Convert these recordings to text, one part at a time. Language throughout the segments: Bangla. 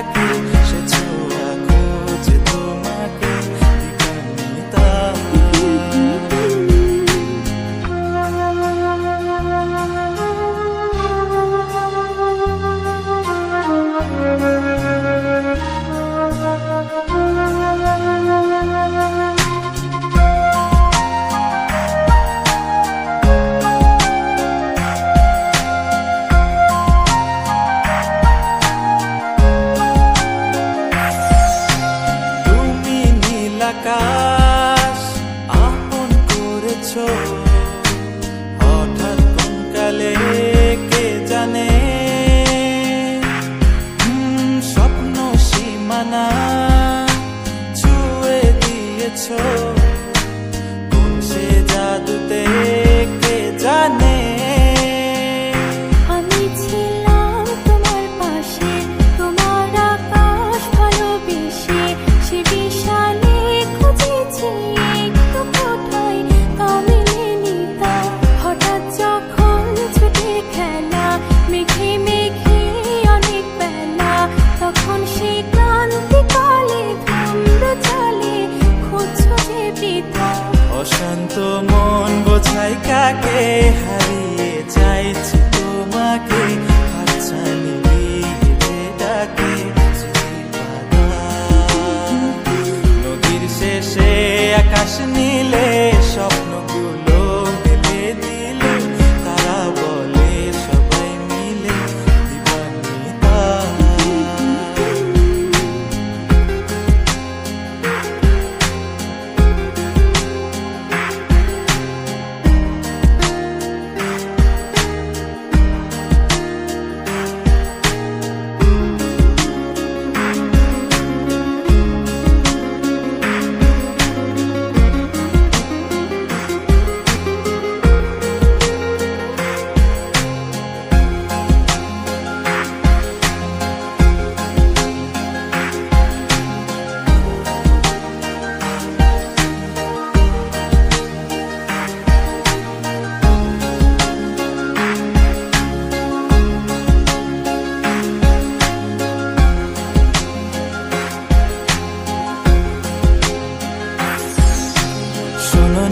exactly আকাশ আপন করেছ।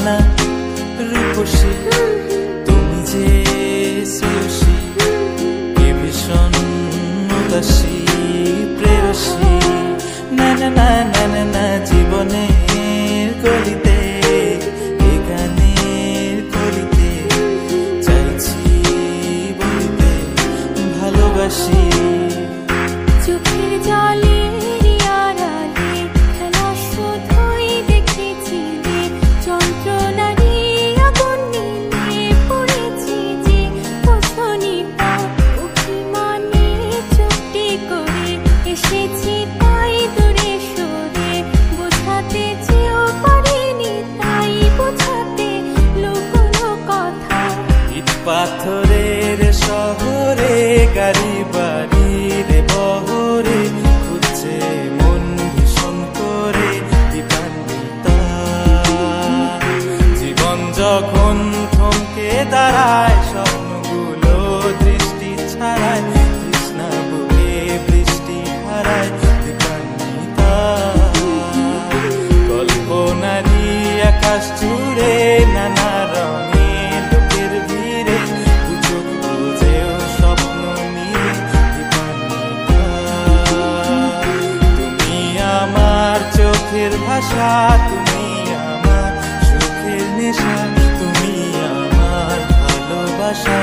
না, রূপসী। তুমি যে শ্রেয়সী, কে ভীষণ উদাসী প্রেয়সী। না না না না না না, জীবনের গলিতে গানের করিতে চাইছি বলিতে ভালোবাসি। তারায় স্বপ্নগুলো দৃষ্টি ছাড়ায়, কৃষ্ণা বুকে বৃষ্টি হারায় কল্পনারী আকাশ জুড়ে নানা রঙে লোকের ভিড়ে চোখ বুঝেও স্বপ্ন মিলে তুমি আমার চোখের ভাষা, তুমি ভালোবাসা